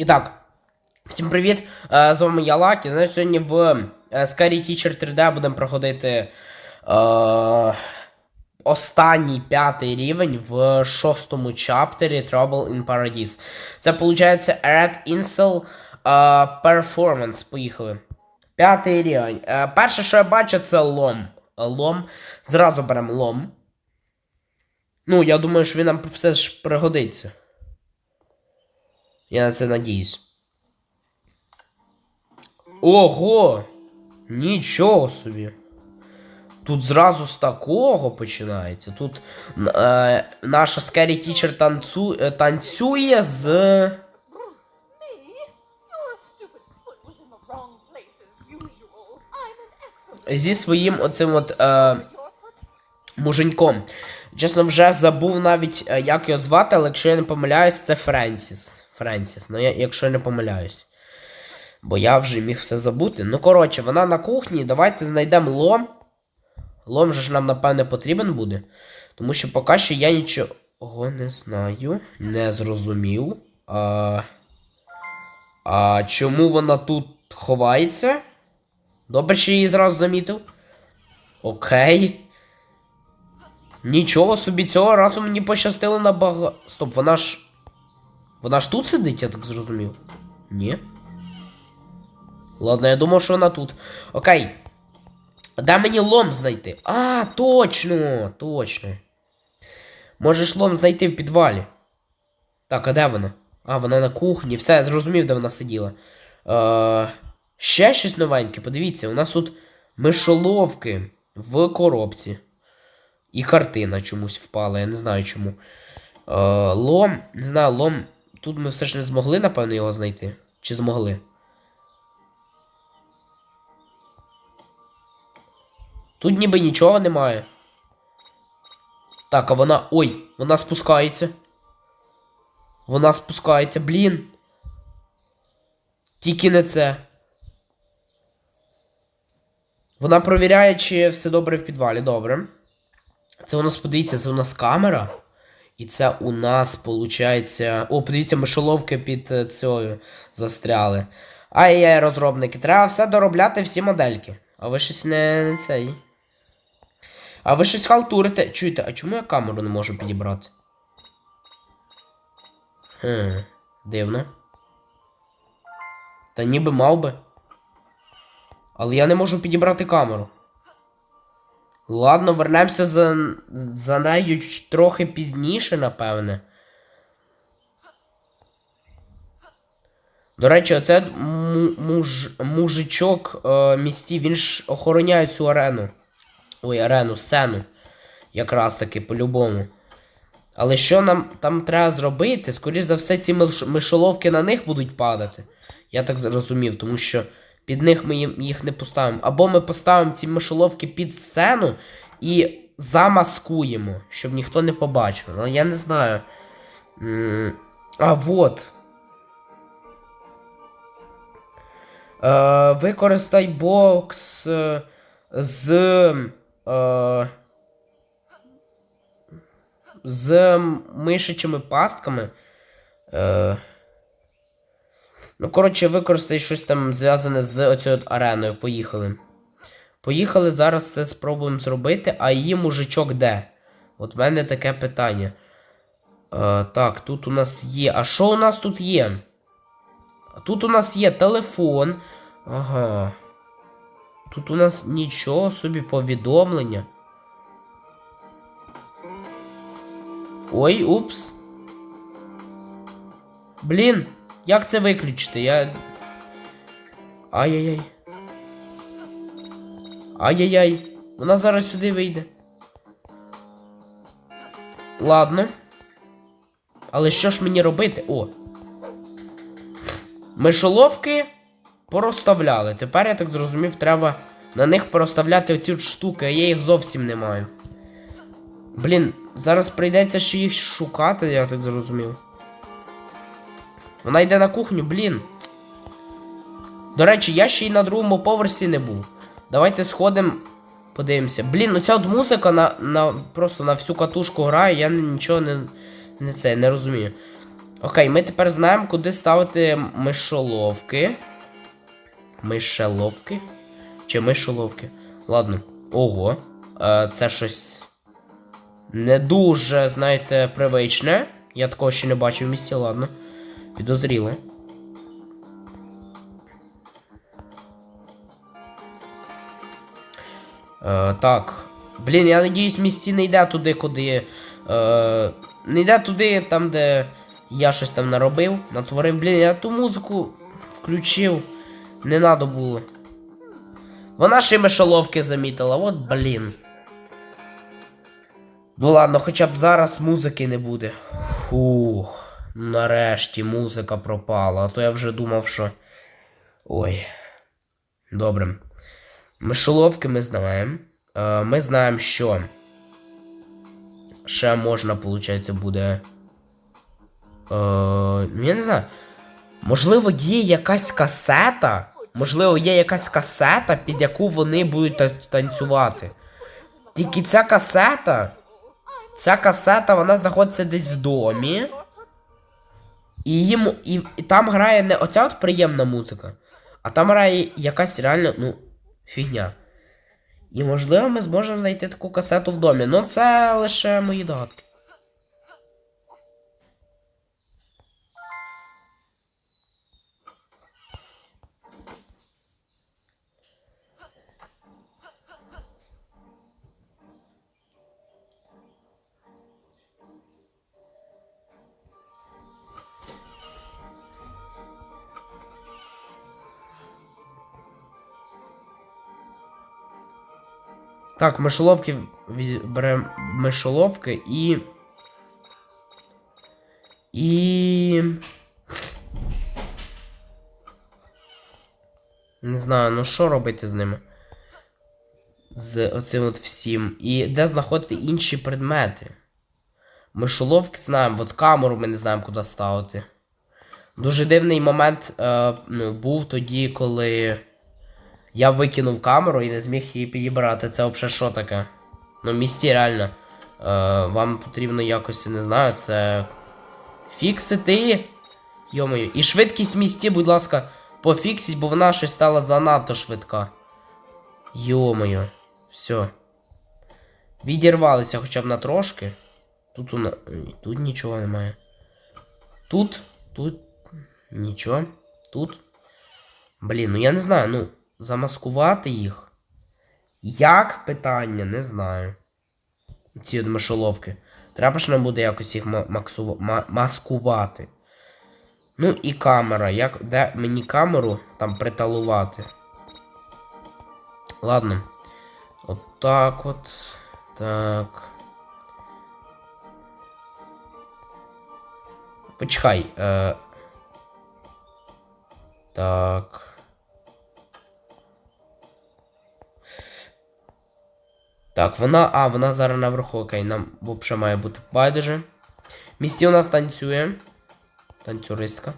І так, всім привіт! Е, З вами я Лакі. Знаєш, сьогодні в е, Scary Teacher 3D будемо проходити е, останній п'ятий рівень в шостому чаптері Trouble in Paradise. Це виходить Red Incel е, Performance. Поїхали. П'ятий рівень. Перше, що я бачу, це лом. Лом. Зразу беремо лом. Ну, я думаю, що він нам все ж пригодиться. Я на це надіюсь. Ого! Нічого собі. Тут зразу з такого починається. Тут е, наша Scary Teacher танцю, е, танцює з. Зі своїм оцим от. Е, муженьком. Чесно, вже забув навіть, е, як його звати, але якщо я не помиляюсь, це Френсіс. Френсіс, ну я, якщо не помиляюсь. Бо я вже міг все забути. Ну, коротше, вона на кухні. Давайте знайдемо лом. Лом же ж нам, напевне, потрібен буде. Тому що поки що я нічого не знаю. Не зрозумів. А, а чому вона тут ховається? Добре, що її зразу замітив. Окей. Нічого собі цього разу мені пощастило на бага... Стоп, вона ж. Вона ж тут сидить, я так зрозумів. Ні. Ладно, я думав, що вона тут. Окей. Де мені лом знайти? А, точно! Точно. Можеш лом знайти в підвалі. Так, а де вона? А, вона на кухні. Все, я зрозумів, де вона сиділа. Е, ще щось новеньке, подивіться, у нас тут мишоловки в коробці. І картина чомусь впала, я не знаю чому. Е, лом, не знаю, лом. Тут ми все ж не змогли, напевно, його знайти. Чи змогли? Тут ніби нічого немає. Так, а вона. Ой, вона спускається. Вона спускається, блін. Тільки не це. Вона провіряє, чи все добре в підвалі. Добре. Це у нас, подивіться, це у нас камера. І це у нас, виходить. О, подивіться, мишоловки під е, цією застряли. Ай-яй, розробники, треба все доробляти всі модельки. А ви щось не, не цей. А ви щось халтурите. Чуєте, а чому я камеру не можу підібрати? Хм, дивно. Та ніби мав би. Але я не можу підібрати камеру. Ладно, вернемося за, за нею трохи пізніше, напевне. До речі, оце муж, мужичок е, місті, він ж охороняє цю арену. Ой, арену, сцену. Якраз таки, по-любому. Але що нам там треба зробити? Скоріше за все, ці миш- мишоловки на них будуть падати. Я так зрозумів, тому що під них ми їх не поставимо. Або ми поставимо ці мишоловки під сцену і замаскуємо, щоб ніхто не побачив. Але я не знаю. А, вот. Е, використай бокс е, з. Е, з мишачими пастками. Е, ну, коротше, використай щось там зв'язане з оцією ареною. Поїхали. Поїхали, зараз це спробуємо зробити, а її мужичок де? От в мене таке питання. Е, так, тут у нас є. А що у нас тут є? Тут у нас є телефон. Ага. Тут у нас нічого собі повідомлення. Ой, упс. Блін, як це виключити? Я. Ай-яй-яй. Ай-яй-яй. Вона зараз сюди вийде. Ладно. Але що ж мені робити? О. Мишоловки порозставляли. Тепер я так зрозумів, треба на них порозставляти оці штуки, а я їх зовсім не маю. Блін, зараз прийдеться ще їх шукати, я так зрозумів. Вона йде на кухню, блін. До речі, я ще й на другому поверсі не був. Давайте сходимо, подивимося. Блін, ну ця от музика на, на, просто на всю катушку грає, я нічого не, не це, не розумію. Окей, ми тепер знаємо, куди ставити мишоловки. Мишеловки? Чи мишоловки? Ладно. Ого. Е, це щось не дуже, знаєте, привичне. Я такого ще не бачив в місті, ладно. Підозріли. Е, так. Блін, я надіюсь, в місті не йде туди, куди. Е, не йде туди, там, де я щось там наробив, натворив. Блін, я ту музику включив. Не надо було. Вона ще й мишоловки замітила, от блін. Ну ладно, хоча б зараз музики не буде. Фух, нарешті музика пропала, а то я вже думав, що. Ой. Добре. Мишоловки ми знаємо. Е, ми знаємо, що. Ще можна, виходить, буде. Е, ну, я не знаю. Можливо, є якась касета. Можливо, є якась касета, під яку вони будуть та- танцювати. Тільки ця касета. Ця касета, вона знаходиться десь в домі. І, їм, і, і там грає не оця от приємна музика, а там грає якась реально, ну, фігня. І можливо ми зможемо знайти таку касету в домі. Ну це лише мої догадки. Так, мишоловки беремо мишоловки і. І. Не знаю, ну що робити з ними? З оцим от всім. І де знаходити інші предмети? Мишоловки знаємо, от камеру ми не знаємо, куди ставити. Дуже дивний момент е, ну, був тоді, коли. Я викинув камеру і не зміг її підібрати. Це взагалі що таке? Ну, місті реально. Е, вам потрібно якось, не знаю, це. Фіксити. Йомою. І швидкість місті, будь ласка, пофіксіть, бо вона щось стала занадто швидка. Йомою. Все. Відірвалися хоча б на трошки. Тут у на... Тут нічого немає. Тут, тут. Нічого. Тут. Блін, ну я не знаю, ну, замаскувати їх. Як питання, не знаю. Ці мишоловки. Треба ж нам буде якось їх максу- маскувати. Ну і камера. Як, де мені камеру там приталувати? Ладно. От так от. Так. Почекай. Е... Так. Так, вона. А, вона зараз наверху, окей, нам взагалі має бути байдуже. Місті у нас танцює. Танцюристка.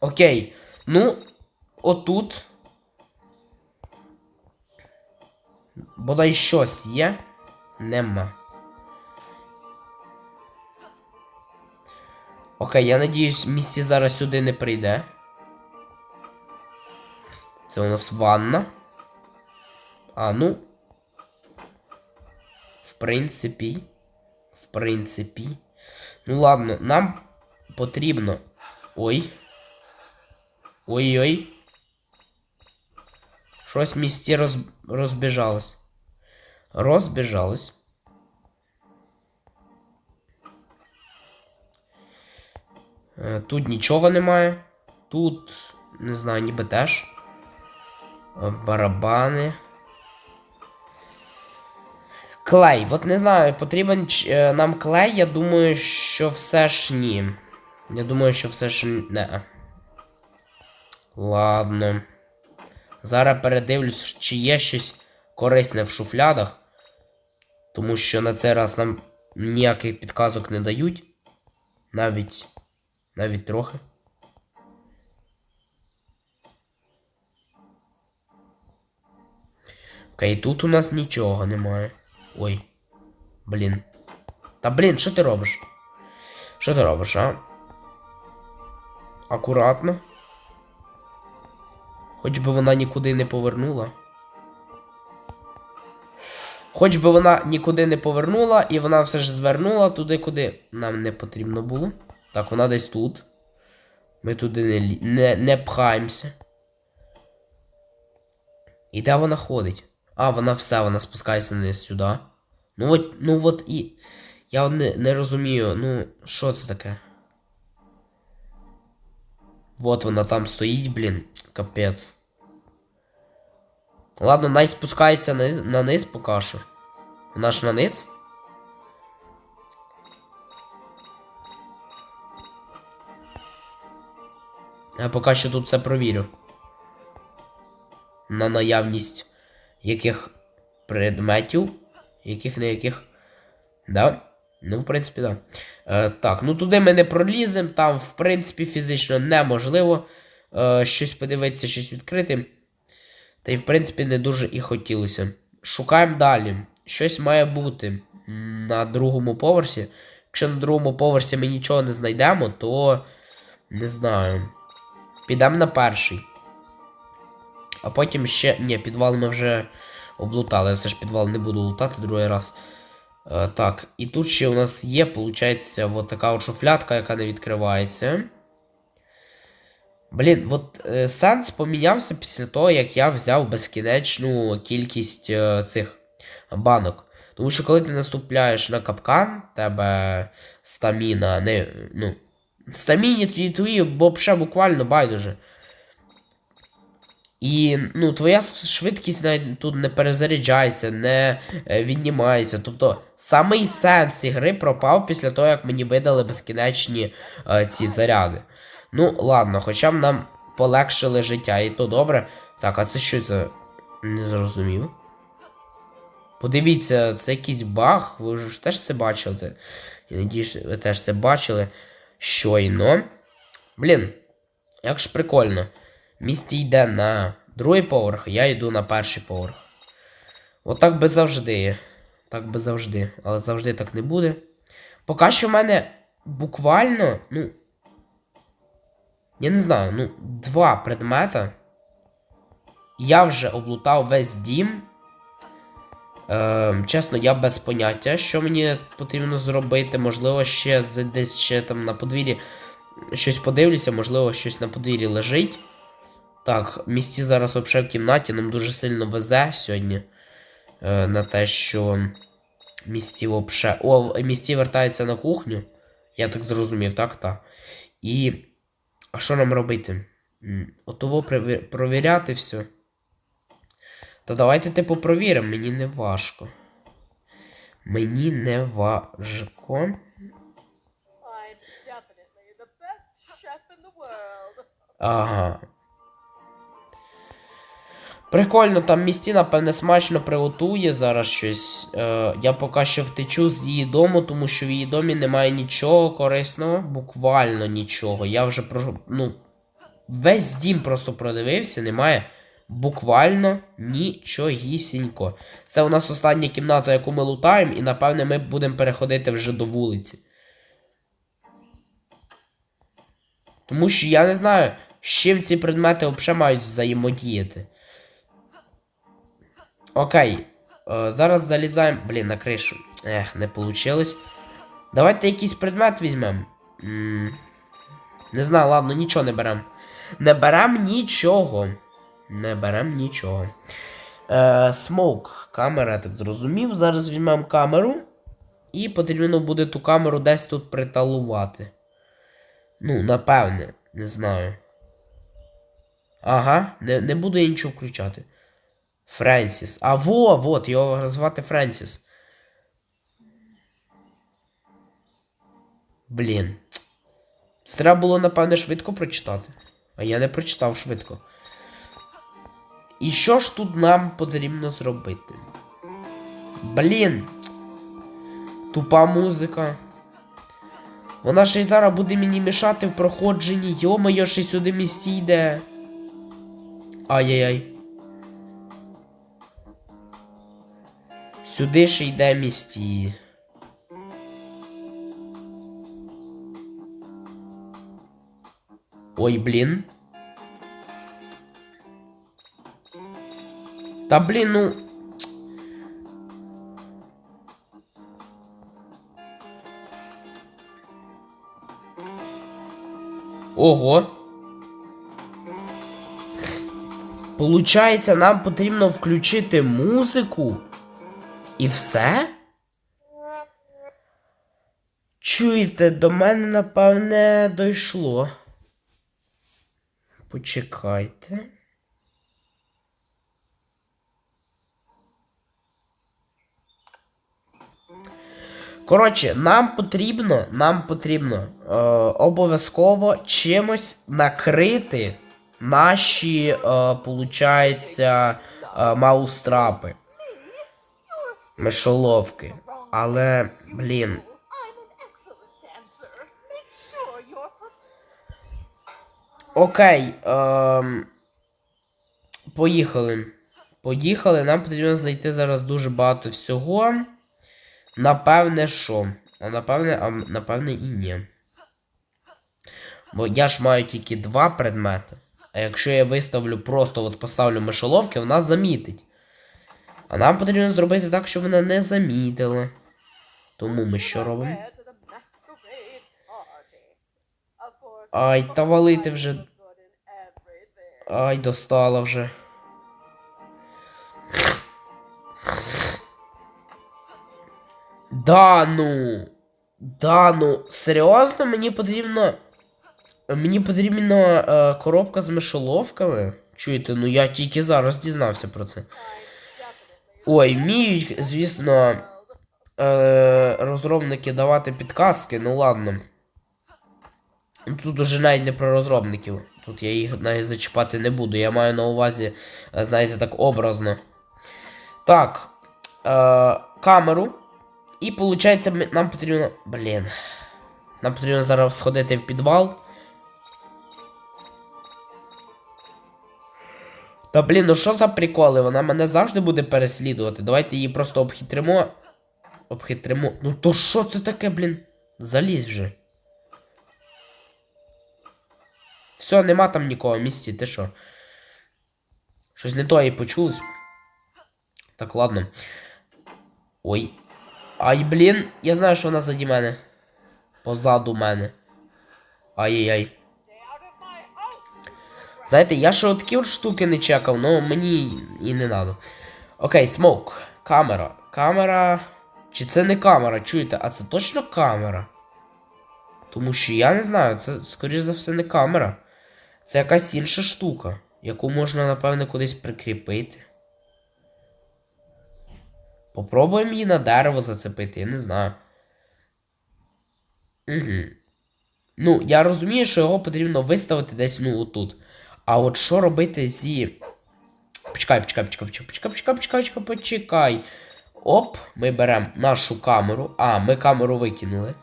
Окей. Ну, отут. Бодай щось є. Нема. Окей, я надіюсь, місці зараз сюди не прийде. Це у нас ванна. А, ну. В принципі. В принципі. Ну ладно, нам потрібно. Ой. Ой-ой. Щось в місті роз... розбіжалось. Розбіжалось. Е, Тут нічого немає. Тут, не знаю, ніби теж. Е, Барабани. Клей. От не знаю, потрібен е, нам клей, я думаю, що все ж ні. Я думаю, що все ж не. Ладно. Зараз передивлюсь, чи є щось корисне в шуфлядах. Тому що на цей раз нам ніяких підказок не дають. Навіть. Навіть трохи. Окей, тут у нас нічого немає. Ой. Блін. Та блін, що ти робиш? Що ти робиш, а? Акуратно. Хоч би вона нікуди не повернула. Хоч би вона нікуди не повернула, і вона все ж звернула туди, куди нам не потрібно було. Так, вона десь тут. Ми туди не, не, не пхаємося. І де вона ходить? А, вона все, вона спускається вниз сюди. Ну от, ну от і. Я не, не розумію, ну, що це таке? Вот вона там стоїть, блін. Капець. Ладно, най спускається на, на низ поки що. Вона ж на низ? Я поки що тут все провірю. На наявність яких предметів, яких не яких. Да? Ну, в принципі, да. Е, так, ну туди ми не проліземо, там, в принципі, фізично неможливо е, щось подивитися, щось відкрити. Та й, в принципі, не дуже і хотілося. Шукаємо далі. Щось має бути на другому поверсі. Якщо на другому поверсі ми нічого не знайдемо, то не знаю. Підемо на перший. А потім ще. Ні, підвал ми вже облутали. Я все ж підвал не буду лутати другий раз. Е, так, і тут ще у нас є, виходить, от така от шуфлятка, яка не відкривається. Блін, от е, сенс помінявся після того, як я взяв безкінечну кількість е, цих банок. Тому що коли ти наступляєш на капкан, тебе стаміна, не. ну. Стаміні твої твої, бо ще буквально байдуже. І ну, твоя швидкість навіть тут не перезаряджається, не е, віднімається. Тобто самий сенс ігри пропав після того, як мені видали безкінечні е, ці заряди. Ну, ладно, хоча б нам полегшили життя, і то добре. Так, а це що це? Не зрозумів. Подивіться, це якийсь баг, ви ж теж це бачили. Я надіюсь, ви теж це бачили щойно. Блін, як ж прикольно. Місті йде на другий поверх, я йду на перший поверх. Отак би завжди. Так би завжди. Але завжди так не буде. Поки що в мене буквально, ну. Я не знаю, ну, два предмета. Я вже облутав весь дім. Е, чесно, я без поняття, що мені потрібно зробити. Можливо, ще десь ще там на подвір'ї щось подивлюся, можливо, щось на подвір'ї лежить. Так, місті зараз взагалі в кімнаті, нам дуже сильно везе сьогодні. Е, на те, що місті вообще. О, місті вертається на кухню. Я так зрозумів, так, так. І. А що нам робити? Отово провіряти все. Та давайте типу провіримо, мені не важко. Мені не важко. I'm Прикольно, там місті, напевне, смачно приготує зараз щось. Е, я поки що втечу з її дому, тому що в її домі немає нічого корисного, буквально нічого. Я вже про. Ну. Весь дім просто продивився, немає буквально нічогісінько. Це у нас остання кімната, яку ми лутаємо, і напевне ми будемо переходити вже до вулиці. Тому що я не знаю, з чим ці предмети взагалі мають взаємодіяти. Окей. Е, зараз залізаємо. Блін, на кришу. Ех, не вийшло. Давайте якийсь предмет візьмемо. Не знаю, ладно, нічого не беремо. Не беремо нічого. Не беремо нічого. Е. Камера, так зрозумів. Зараз візьмемо камеру. І потрібно буде ту камеру десь тут приталувати. Ну, напевне, не знаю. Ага, не, не буду я нічого включати. Френсіс. А во, вот, його звати Френсіс. Блін. Це треба було, напевне, швидко прочитати. А я не прочитав швидко. І що ж тут нам потрібно зробити? Блін. Тупа музика. Вона ще й зараз буде мені мішати в проходженні. Йо-моє, ще сюди місті йде. Ай-яй-яй. Сюди ще йде місті. Ой, блін. Та блін, ну. Ого. Получається, нам потрібно включити музику. І все? Чуєте, до мене, напевне, дійшло. Почекайте. Коротше, нам потрібно, нам потрібно е, обов'язково чимось накрити наші, е, е, маустрапи, мишоловки. Але, блін, Окей. Ем... Поїхали. Поїхали. Нам потрібно знайти зараз дуже багато всього. Напевне, що? А напевне, а напевне і ні. Бо я ж маю тільки два предмети. А якщо я виставлю просто от поставлю мишоловки, вона замітить. А нам потрібно зробити так, щоб вона не замітила. Тому ми що робимо? Ай, та валити вже. Ай, достала вже. Да ну. Да ну. Серйозно, мені потрібно. Мені потрібна е, коробка з мишоловками. Чуєте, ну я тільки зараз дізнався про це. Ой, вміють, звісно, е, розробники давати підказки, ну ладно. Тут уже навіть не про розробників. Тут я їх навіть зачіпати не буду. Я маю на увазі, е, знаєте, так образно. Так. Е, камеру. І виходить, нам потрібно. Блін. Нам потрібно зараз сходити в підвал. Та блін, ну що за приколи? Вона мене завжди буде переслідувати. Давайте її просто обхитримо. Обхитримо. Ну то що це таке, блін? Залізь вже. Все, нема там нікого в місті, ти що? Щось не то і почулось. Так, ладно. Ой. Ай, блін, я знаю, що вона заді мене. Позаду мене. Ай-яй-яй. Знаєте, я ще такі от штуки не чекав, але мені і не надо. Окей, смок. Камера. Камера. Чи це не камера, чуєте? А це точно камера? Тому що я не знаю, це, скоріш за все, не камера. Це якась інша штука, яку можна, напевне, кудись прикріпити. Попробуємо її на дерево зацепити, я не знаю. Угу. Ну, я розумію, що його потрібно виставити десь, ну, отут. А от що робити зі. Почекай, почекай, почекай, почекай, почекай, почекай, почекай, почекай. Оп, ми беремо нашу камеру. А, ми камеру викинули.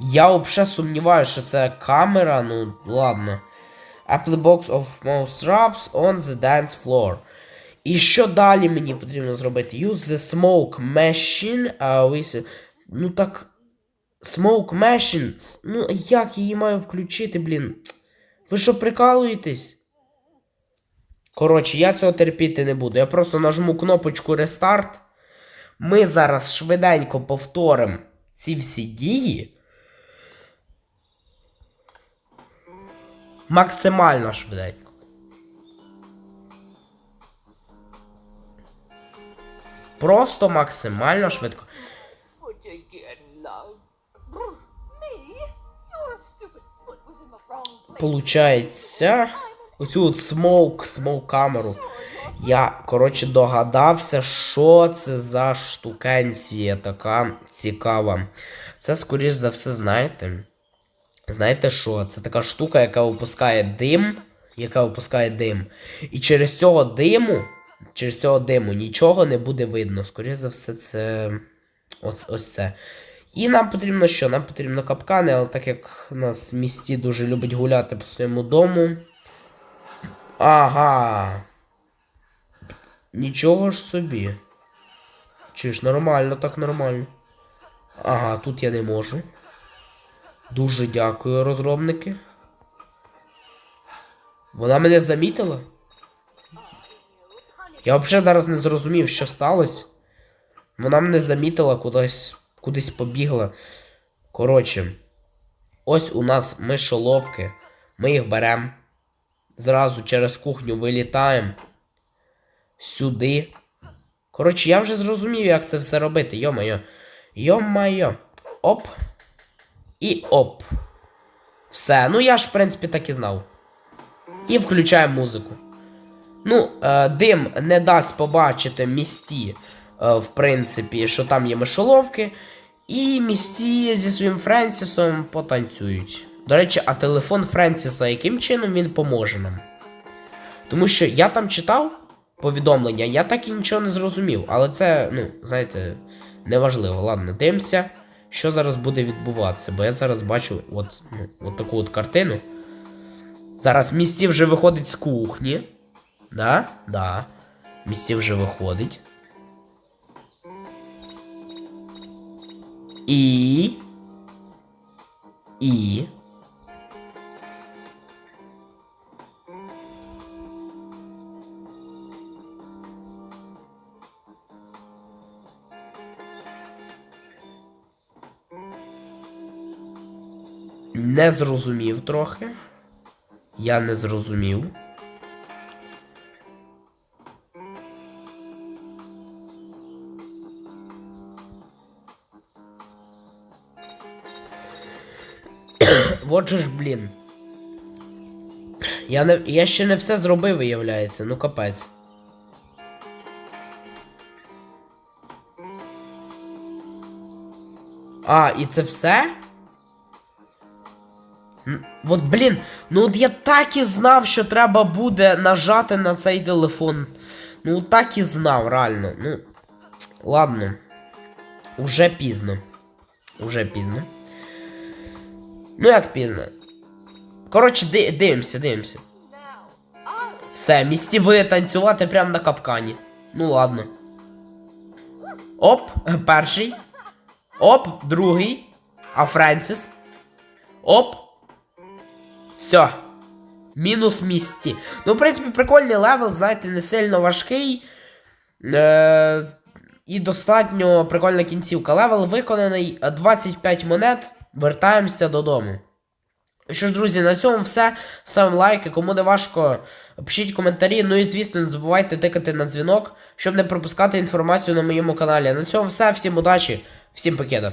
Я взагалі сумніваюся, що це камера, ну, ладно. Apple box of mouse traps on the dance floor. І що далі мені потрібно зробити? Use the smoke machine. Uh, with... Ну так. Smoke machine. Ну, як її маю включити, блін? Ви що прикалуєтесь? Коротше, я цього терпіти не буду. Я просто нажму кнопочку рестарт. Ми зараз швиденько повторимо ці всі дії. Максимально швиденько. Просто максимально швидко. Получається, оцю от смоук, смоук камеру. Я, коротше, догадався, що це за штукенція така цікава. Це, скоріш за все, знаєте. Знаєте що? Це така штука, яка випускає дим. Яка випускає дим. І через цього диму. Через цього диму нічого не буде видно. Скоріше за все, це. Ось, ось це. І нам потрібно що? Нам потрібно капкани, але так як нас в місті дуже любить гуляти по своєму дому. Ага. Нічого ж собі. Чи ж нормально, так нормально. Ага, тут я не можу. Дуже дякую, розробники. Вона мене замітила? Я взагалі зараз не зрозумів, що сталося. Вона мене замітила кудись, кудись побігла. Коротше, ось у нас мишоловки. Ми їх беремо. Зразу через кухню вилітаємо. Сюди. Коротше, я вже зрозумів, як це все робити. Йо-моє. Йо-моє. Оп. І оп. Все. Ну я ж, в принципі, так і знав. І включаємо музику. Ну, е, дим не дасть побачити місті, в принципі, що там є мишоловки. І місті зі своїм Френсісом потанцюють. До речі, а телефон Френсіса, яким чином він поможе нам? Тому що я там читав повідомлення, я так і нічого не зрозумів. Але це, ну, знаєте, неважливо. Ладно, дивимося, що зараз буде відбуватися. Бо я зараз бачу от, ну, от таку от картину. Зараз місті вже виходить з кухні. Да? Да. Місті вже виходить. І. І. Не зрозумів трохи. Я не зрозумів. Вот же ж, блін. Я, не, я ще не все зробив, виявляється, ну капець. А, і це все? От, блін, ну от я так і знав, що треба буде нажати на цей телефон. Ну, так і знав, реально. Ну. Ладно. Уже пізно. Уже пізно. Ну як пізно. Коротше, ди- дивимося, дивимося. Все, місті буде танцювати прямо на капкані. Ну ладно. Оп, перший. Оп, другий. А Френсіс. Оп. Все. Мінус місті. Ну, в принципі, прикольний левел, знаєте, не сильно важкий. Е- і достатньо прикольна кінцівка. Левел виконаний е, 25 монет. Вертаємося додому. Що ж, друзі, на цьому все. Ставимо лайки, кому не важко, пишіть коментарі. Ну і звісно, не забувайте тикати на дзвінок, щоб не пропускати інформацію на моєму каналі. На цьому все. Всім удачі, всім покеда.